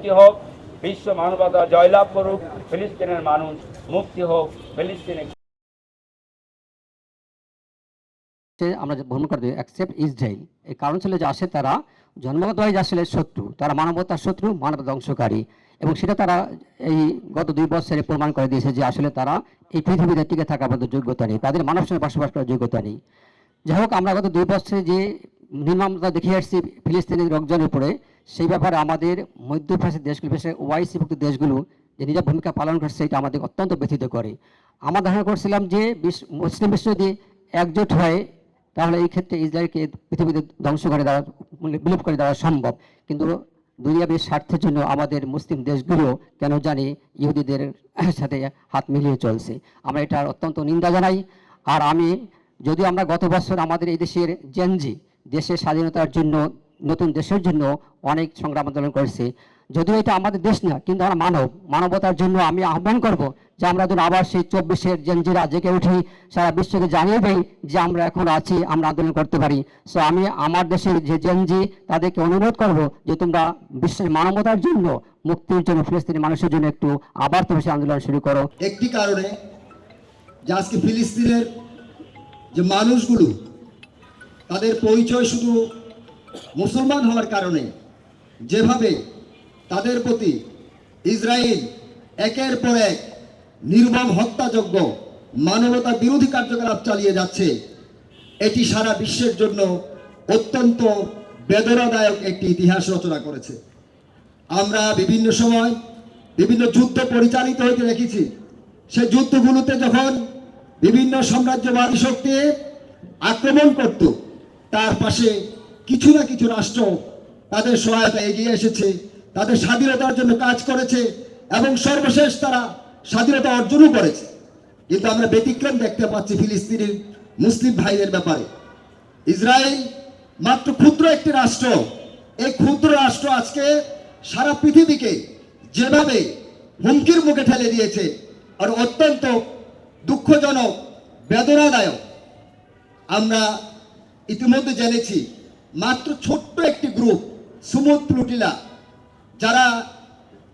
মুক্তি হোক, বিশ্ব মানবতা জয়লাভ করুক, ফিলিস্তিনের মানুষ মুক্তি হোক, ফিলিস্তিনে আমরা ভ্রমণ করতে অ্যাকসেপ্ট ইসরায়েল এই কারণ ছিল যে আসে তারা জন্মগতভাবে আসলে শত্রু, তারা মানবতার শত্রু, মানবতা ধ্বংসকারী। এবং সেটা তারা এই গত দুই বছরে প্রমাণ করে দিয়েছে যে আসলে তারা এই পৃথিবীতে টিকে থাকার মতো যোগ্যতা নেই, তাদের মানব সঙ্গে বসবাস করার যোগ্যতা নেই। যাই হোক, আমরা গত দুই বছরে যে নির্মমতা দেখিয়ে আসছি ফিলিস্তিনের লোকজনের উপরে সেই ব্যাপারে আমাদের মধ্যপ্রাচ্যের দেশগুলো, বিশেষ ওয়াইসিভুক্ত দেশগুলো যে নিজের ভূমিকা পালন করছে, এটা আমাদের অত্যন্ত ব্যথিত করে। আমরা ধারণা করছিলাম যে মুসলিম বিশ্ব যদি একজোট হয়, তাহলে এই ক্ষেত্রে ইসরায়েলকে পৃথিবীতে ধ্বংস করে দেওয়া বিলোপ করে দেওয়া সম্ভব। কিন্তু দুনিয়াবীর স্বার্থের জন্য আমাদের মুসলিম দেশগুলো কেন জানি ইহুদিদের সাথে হাত মিলিয়ে চলছে। আমরা এটার অত্যন্ত নিন্দা জানাই। আর আমি, যদিও আমরা গত বছর আমাদের এই দেশের জেনজি দেশের স্বাধীনতার জন্য নতুন দেশের জন্য অনেক সংগ্রাম আন্দোলন করেছে। যদিও এটা আমাদের দেশ না, কিন্তু আমরা মানব। মানবতার জন্য আমি আহ্বান করব যে আমরা যেন আবার সেই চব্বিশের জেনজিরা জেগে উঠি, সারা বিশ্বকে জানিয়ে দেই যে আমরা এখন আছি, আমরা আন্দোলন করতে পারি। সো আমি আমার দেশের যে জেনজি, তাদেরকে অনুরোধ করব যে তোমরা বিশ্বের মানবতার জন্য, মুক্তির জন্য, ফিলিস্তিনি মানুষের জন্য একটু আবার তুমি সে আন্দোলন শুরু করো। একটি কারণে যে আজকে ফিলিস্তিনের যে মানুষগুলো, তাদের পরিচয় শুধু মুসলমান হওয়ার কারণে যেভাবে তাদের প্রতি ইসরায়েল একের পর এক নির্মম হত্যাযজ্ঞ, মানবতা বিরোধী কার্যকলাপ চালিয়ে যাচ্ছে, এটি সারা বিশ্বের জন্য অত্যন্ত বেদনাদায়ক একটি ইতিহাস রচনা করেছে। আমরা বিভিন্ন সময় বিভিন্ন যুদ্ধ পরিচালিত হইতে দেখেছি। সে যুদ্ধগুলোতে যখন বিভিন্ন সাম্রাজ্যবাদী শক্তি আক্রমণ করত, তার পাশে কিছু না কিছু রাষ্ট্র তাদের সহায়তা এগিয়ে এসেছে, তাদের স্বাধীনতার জন্য কাজ করেছে এবং সর্বশেষ তারা স্বাধীনতা অর্জনও করেছে। কিন্তু আমরা ব্যতিক্রম দেখতে পাচ্ছি ফিলিস্তিনের মুসলিম ভাইদের ব্যাপারে। ইসরায়েল মাত্র ক্ষুদ্র একটি রাষ্ট্র। এই ক্ষুদ্র রাষ্ট্র আজকে সারা পৃথিবীকে যেভাবে হুমকির মুখে ঠেলে দিয়েছে, আর অত্যন্ত দুঃখজনক, বেদনাদায়ক। আমরা ইতিমধ্যে জেনেছি মাত্র ছোট্ট একটি গ্রুপ, সুমুদ প্লুটিলা যারা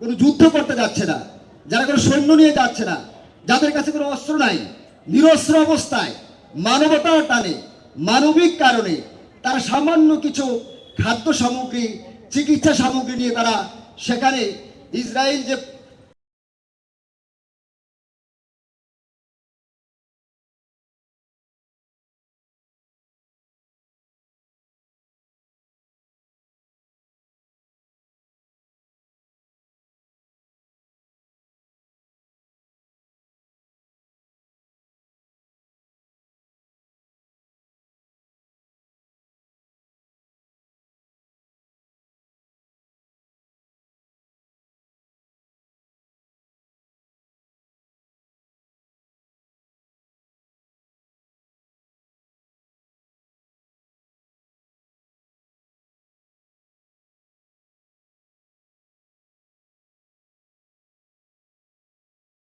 কোনো যুদ্ধ করতে যাচ্ছে না, যারা কোনো সৈন্য নিয়ে যাচ্ছে না, যাদের কাছে কোনো অস্ত্র নাই, নিরস্ত্র অবস্থায়, মানবতার টানে, মানবিক কারণে তারা সামান্য কিছু খাদ্য সামগ্রী, চিকিৎসা সামগ্রী নিয়ে তারা সেখানে ইসরায়েল যে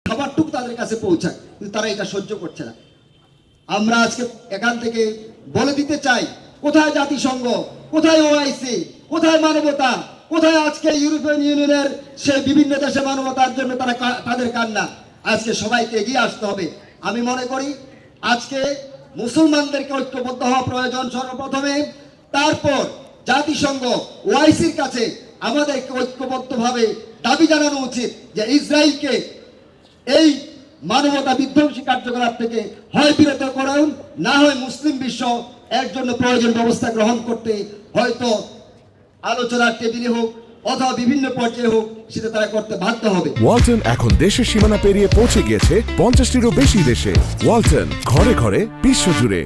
খাবারটুকু তাদের কাছে পৌঁছায়, কিন্তু তারা এটা সহ্য করছে না। আমরা আজকে এখান থেকে বলে দিতে চাই, কোথায় জাতিসংঘ, কোথায় ওআইসি কোথায় মানবতা, কোথায় আজকে ইউরোপিয়ান ইউনিয়নের সে বিভিন্ন দেশে মানবতার জন্য তারা তাদের কান্না, আজকে সবাইকে এগিয়ে আসতে হবে। আমি মনে করি, আজকে মুসলমানদেরকে ঐক্যবদ্ধ হওয়া প্রয়োজন সর্বপ্রথমে, তারপর জাতিসংঘ ওআইসির কাছে আমাদেরকে ঐক্যবদ্ধভাবে দাবি জানানো উচিত যে ইসরায়েলকে এই মানবতা বিধ্বংসী কার্যকলাপ থেকে হয় বিরত করুন, না হয় মুসলিম বিশ্ব এর জন্য প্রয়োজন ব্যবস্থা গ্রহণ করতে হয়তো আলোচনার টেবিলে হোক অথবা বিভিন্ন পর্যায়ে হোক, সেটা তারা করতে বাধ্য হবে। ওয়ালটন এখন দেশের সীমানা পেরিয়ে পৌঁছে গিয়েছে পঞ্চাশটিরও বেশি দেশে। ওয়ালটন ঘরে ঘরে বিশ্বজুড়ে।